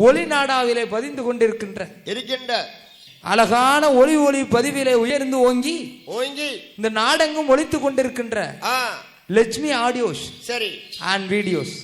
ஒளி நாடாவிலே பதிந்து கொண்டிருக்கின்ற இருக்கின்ற அழகான ஒளி ஒளி பதிவிலே உயர்ந்து ஓங்கி ஓங்கி இந்த நாடெங்கும் ஒலித்து கொண்டிருக்கின்ற ஆ. லட்சுமி ஆடியோஸ் சரி. அண்ட் வீடியோஸ்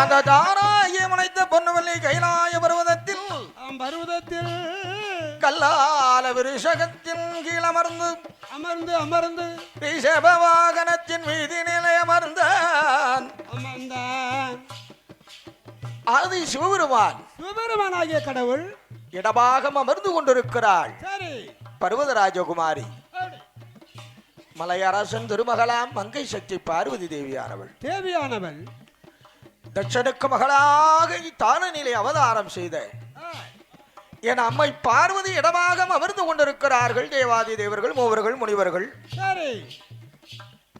அந்த தாராய முளைத்த பொன்னுவல்லி கைலாய பருவதத்தில் பருவதத்தில் கல்லால விருஷகத்தின் கீழமர்ந்து அமர்ந்து அமர்ந்து ரிஷப வாகனத்தின் மீதி நிலையமர்ந்தான் அமர்ந்தான். ஆதி சிவபெருமான் சிவபெருமானாகிய கடவுள் இடபாகம் அமர்ந்து கொண்டிருக்கிறாள். சரி. பர்வதராஜகுமாரி அப்படி. மலையரசன் திருமகளாம் மங்கை சக்தி பார்வதி தேவியானவள். தேவியானவள். தட்சனுக்கு மகளாக தான நிலை அவதாரம் செய்த. என் அம்மை பார்வதி இடமாக அமர்ந்து கொண்டிருக்கிறார்கள் தேவாதி தேவர்கள் மூவர்கள் முனிவர்கள். சரி.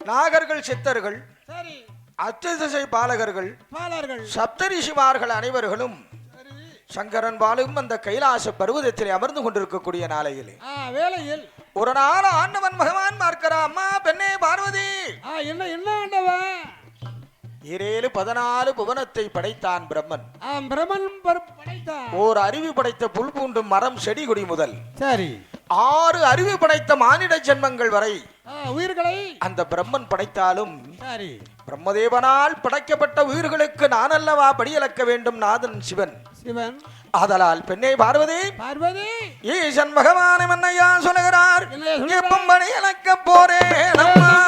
நாகர்கள் சித்தர்கள். சரி. அத்திசை பாலகர்கள். பாலர்கள். சப்தரிஷிமார்கள் அனைவர்களும் சங்கரன் பாலும் அந்த கைலாச பருவதத்தில் அமர்ந்து கொண்டிருக்கக்கூடிய நாளையிலே. ஆ வேளையில். ஒரு நாள் ஆண்டவன் பகவான் பார்க்கிறா அம்மா பெண்ணே பார்வதி! என்ன என்ன ஆண்டவன் இரேழு பதினாலு புவனத்தை படைத்தான் பிரம்மன். ஆ பிரமன் பரு- படைத்தான். ஓர் அறிவு படைத்த புல் பூண்டும் மரம் செடி கொடி முதல். சரி. ஆறு அறிவு படைத்த மானிட ஜென்மங்கள் வரை உயிர்களை. அந்த பிரம்மன் படைத்தாலும் சரி. பிரம்மதேவனால் படைக்கப்பட்ட உயிர்களுக்கு நான் அல்லவா படியளக்க வேண்டும் நாதன் சிவன். சிவன். ஆதலால் பெண்ணே பார்வதி பார்வதி. ஈசன் பகவான் என்னையா சொல்லுகிறார் என்னையா சொல்லுகிறார்? எப்பம் படி அளக்க போறேன் அம்மா.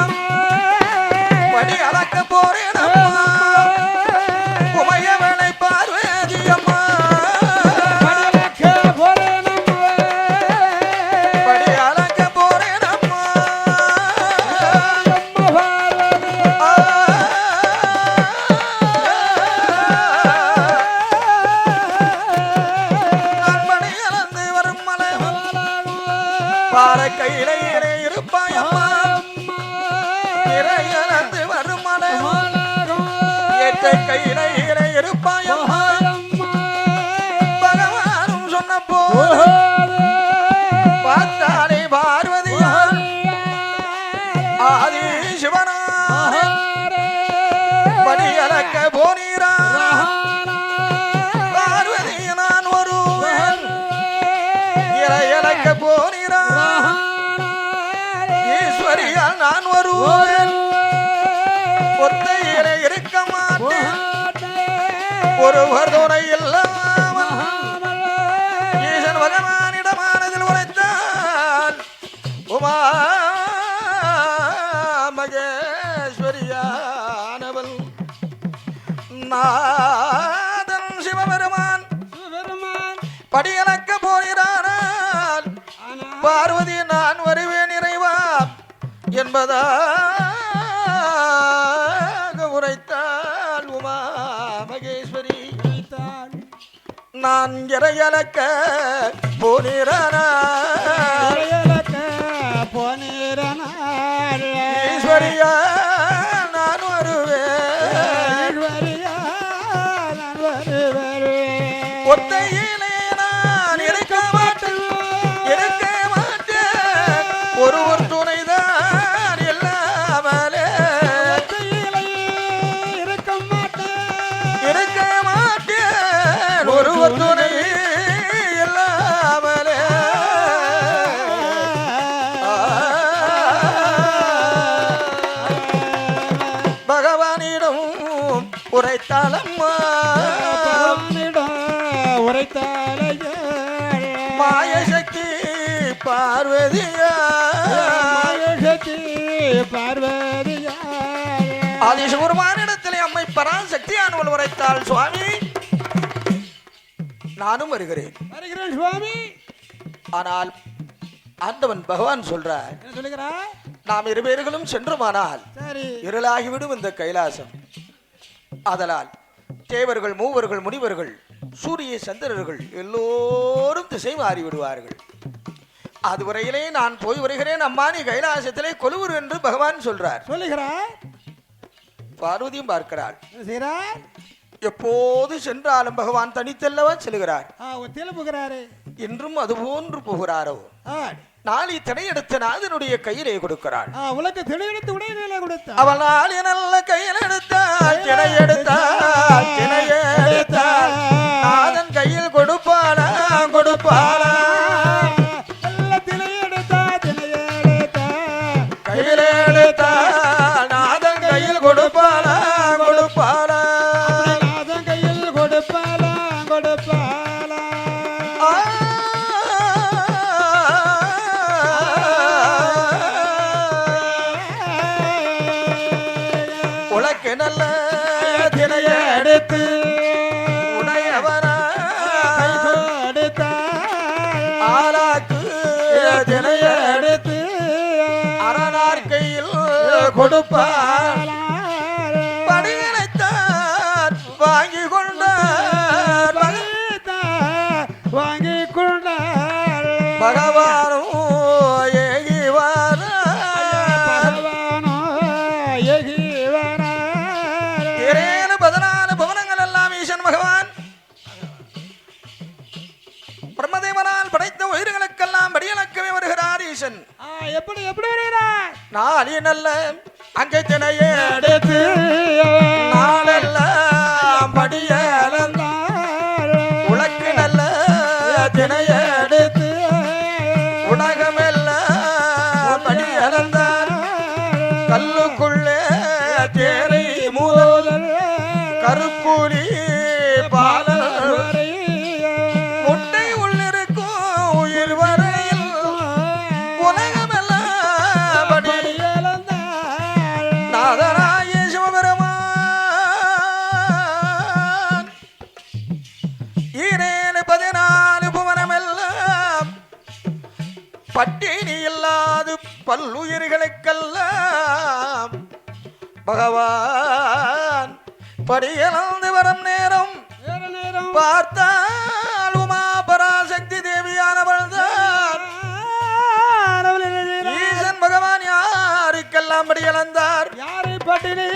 படி அளக்க போறேன் அம்மா. உமையவளை பார்வதி அம்மா. படியளக்க போறேன் அம்மா. படி கையிலே இருப்பாயம்மா. பகவானும் சொன்ன போது பார்த்தாலே பார்வதியார். ஆதி சிவனாரே. படி அளக்க போனீரா பார்வதி நான் ஒருவன். இறை அளக்க போனீரா ஈஸ்வரியால் நான் ஒரு ஊரில் ஒத்தையிலே ஒருவர் துணை இல்லாமல் ஈசன் பகவானிடமானதில் உரைத்தான் உமா மகேஸ்வரியானவள் நாதன் சிவபெருமான் படியலக்க போகிறானால் பார்வதி நான் வருவேன் இறைவா என்பதாக நான் இறையலக்க போகிறானால் ஈஸ்வரியா நான் வருவேன். ஒத்தையிலே பார்வதியா? பார்வதியா ஆதிசிவருமானிடத்திலே அம்மை பராசக்தியானவள் உரைத்தாள் சுவாமி. நானும் வருகிறேன். வருகிறேன் சுவாமி. ஆனால் ஆண்டவன் பகவான் சொல்றார் என்ன சொல்லுகிறா நாம் இருவேர்களும் சென்றுமானால் இருளாகிவிடும் இந்த கைலாசம். ஆதலால் தேவர்கள் மூவர்கள் முனிவர்கள் சூரிய சந்திரர்கள் எல்லோரும் திசை மாறி விடுவார்கள் அதுவரையிலே நான் போய் வருகிறேன். அம்மா நீ கைலாசத்திலே கொலுவுரு என்று பகவான் சொல்றார். சொல்லுகிறார். பார்வதியும் பார்க்கிறாள். செய்கிறார்? எப்போது சென்றாலும் பகவான் தனித்தல்லவா செல்கிறார். திரும்புகிறாரு. இன்றும் அதுபோன்று போகிறாரோ? நாளை தடையெடுத்த நாதனுடைய கையிலே கொடுக்கிறாள். உலக தெளிவெடுத்து உடையில கொடுத்தா அவள் நாளை நல்ல கையில் எடுத்தாள். திணை எடுத்தாள் கொடுப்பார் படிகளைத்தான் வாங்கி கொண்டார். வாங்கி கொண்டார். பகவானும் படியலக்கவே வருகிறார் ஈசன். எப்படி எப்படி வருகிறார் நாளி நல்ல அங்கே தினையே எடுத்து நாளெல்லாம் படியே பகவான் படியலந்து வரும் நேரம் பார்த்தால் உமா பராசக்தி தேவியானவள் ஈசன் பகவான் யாருக்கெல்லாம் படியலந்தார் யாரை பட்டினி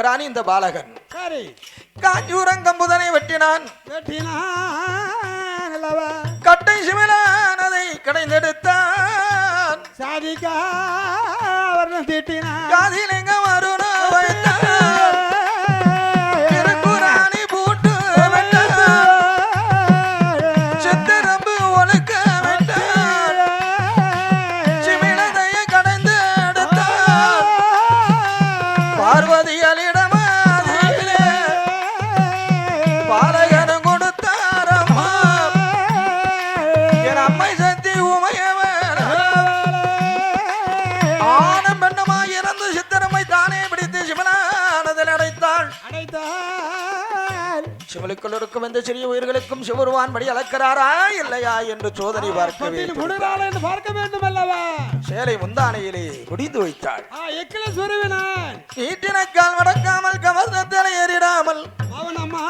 பார்க்கிறான் இந்த பாலகன். சரி காஞ்சூரங்கம்புதனை வெட்டினான். வெட்டினான் கட்டை சிமிலான் அதை கடைந்தெடுத்தான். சாதிக்கா வர்ணம் தீட்டினான். காதிலிங்க மருண படி அளக்கிறாரா இல்லையா என்று சோதனை பார்க்க முடுகிறாள் என்று பார்க்க வேண்டும் அல்லவா சேலை முந்தானையிலே முடிந்து வைத்தாள். எக்கில சுருவினான் நீட்டினக்கால் மடக்காமல் கமர்ந்தத்தலை ஏறிடாமல் அவன் அம்மா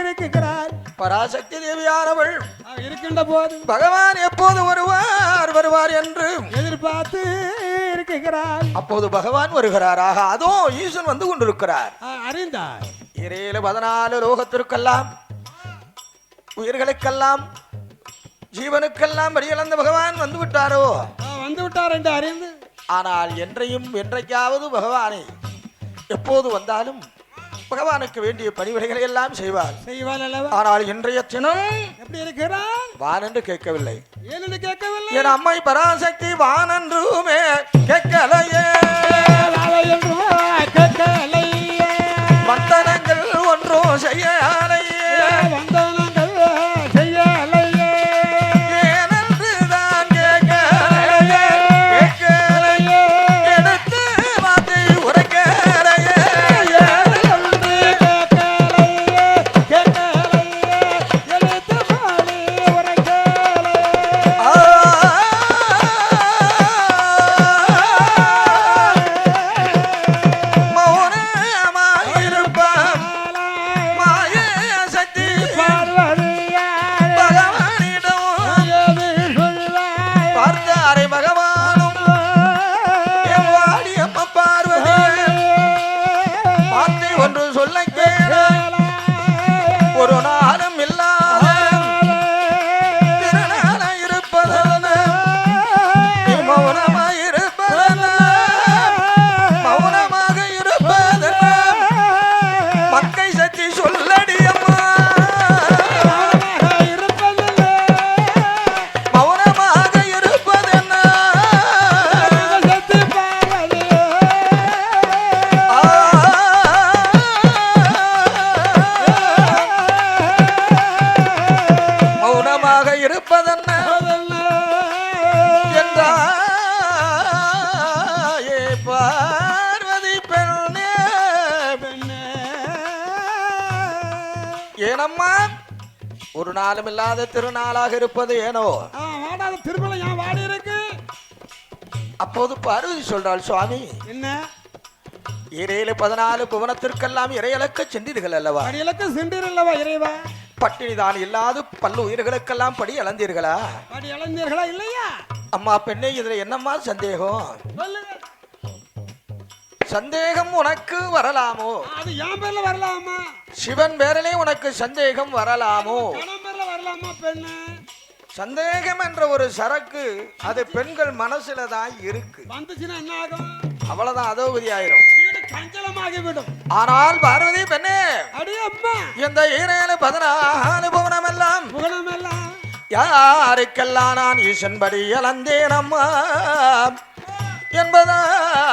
இருக்கிறார் பராசக்தி தேவியானவள் ஆ, இருக்கின்ற போது பகவான் எப்போது வருவார் வருவார் என்று எதிர்பார்த்து இருக்கிறார் அப்போது பகவான் வருகிறார். ஆக அதோ ஈசன் வந்து கொண்டிருக்கிறார். அறிந்தார் இரேழு பதினாலு லோகத்திற்கெல்லாம் உயிர்களுக்கெல்லாம் ஜீவனுக்கெல்லாம் வழியிழந்த பகவான் வந்து விட்டாரோ வந்து விட்டார் என்று அறிந்து. ஆனால் என்றையும் என்றைக்காவது பகவானை எப்போது வந்தாலும் பகவானுக்கு வேண்டிய பணிவிடைகளை எல்லாம் செய்வார். அல்லவா? ஆனால் இன்றைய தினம் எப்படி இருக்கிறார்? வான் என்று கேட்கவில்லை? என் அம்மை பராசக்தி வான் என்றுமே கேட்கலையே. திருநாளாக இருப்பது ஏனோ? திருமலை ஏன் வாடி இருக்கு? அப்போது பார்வதி சொல்றாள் சுவாமி என்ன? இறையில பதினாலு புவனத்திற்கெல்லாம் இறையலக்க சென்றீர்கள் அல்லவா? படியலுக்கு சென்றீரல்லவா இறைவா? பட்டினி தான் இல்லாது பல்லு உயிர்களுக்கெல்லாம் படி அளந்தீர்களா? படி இளைஞர்களா இல்லையா? அம்மா பெண்ணே இதுல என்னம்மா சந்தேகம்? சந்தேகம் உனக்கு வரலாமோ? அது என் பேர்ல வரலாமா? சிவன் பேரிலே உனக்கு சந்தேகம் வரலாமோ? வரலாமா பெண்ணு? சந்தேகம் என்ற ஒரு சரக்கு அது பெண்கள் மனசுல தான் இருக்கு. வந்துச்சுன்னா என்ன ஆகும்? அவ்வளவுதான் அதோபதி ஆயிரும். ஆனால் பார்வதி பெண்ணே அடி அம்மா! இந்த ஈரேழு பதினாலு புவனம் எல்லாம் யாருக்கெல்லாம் நான் ஈசன் படி அளந்தேன் அம்மா என்பதாக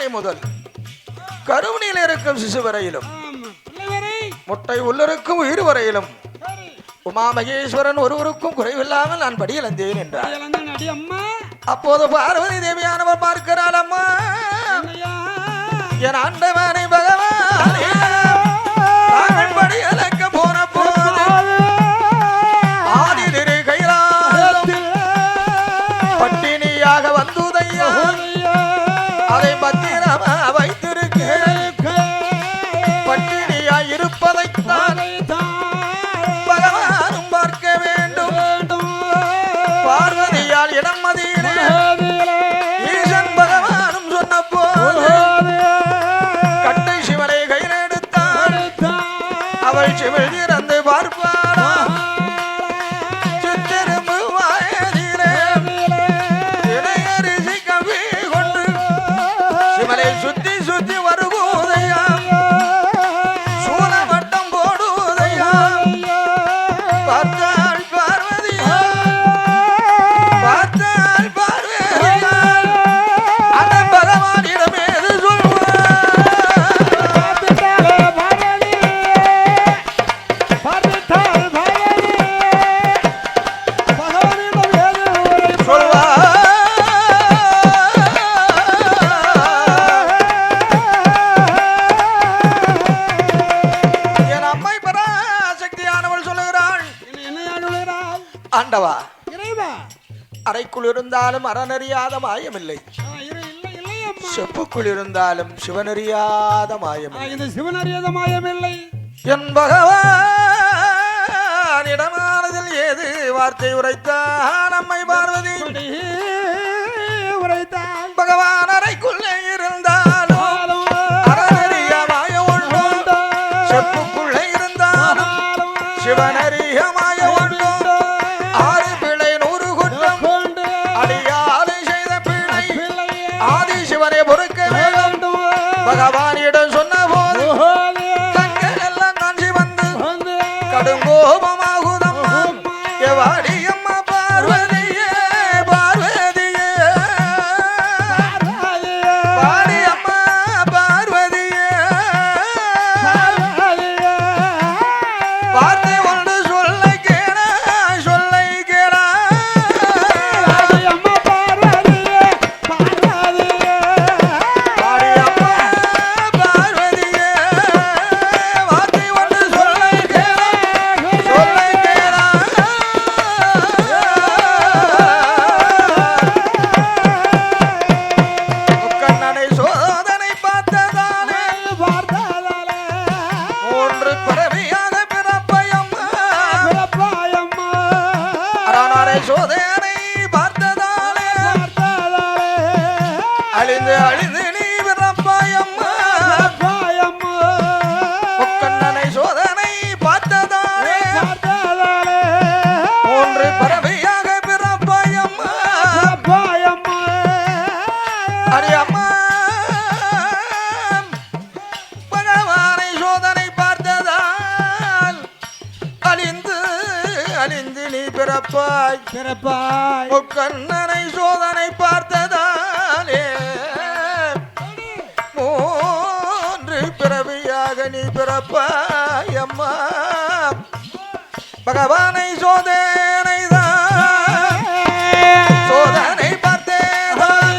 இருக்கும் முதல். கருவணியில் இருக்கும் சிசு வரையிலும். முட்டை உள்ளிருக்கும் உயிர் வரையிலும். உமா மகேஸ்வரன் ஒருவருக்கும் குறைவில்லாமல் நான் படியலந்தேன் என்றார். அப்போது பார்வதி தேவியானவர் பார்க்கிறாள் அம்மா என் ஆண்டவனை பகவான் படியல ஆண்டவா அறைக்குள் இருந்தாலும் அறனறியாத மாயமில்லை. செப்புக்குள் இருந்தாலும் சிவனறியாத மாயமில்லை. இந்த சிவனறியத மாயமில்லை. என் பகவானிடமானதில் ஏது வார்த்தை உரைத்தான்? அம்மை பார்வதி. உரைத்தான். பகவான் அறைக்குள்ளே இருந்தாலும் செப்புக்குள்ளே சிவனறிய சொன்ன போது தங்கள் எல்லாம் காஞ்சி வந்து கடுங்கோபமாகுதம்மா பிறப்பாய். பிறப்பாய். முக்கண்ணனை சோதனை பார்த்ததாலே மூன்று பிறவியாக நீ பிறப்பாய் அம்மா. பகவானை சோதனை சோதனை பார்த்தேதான்.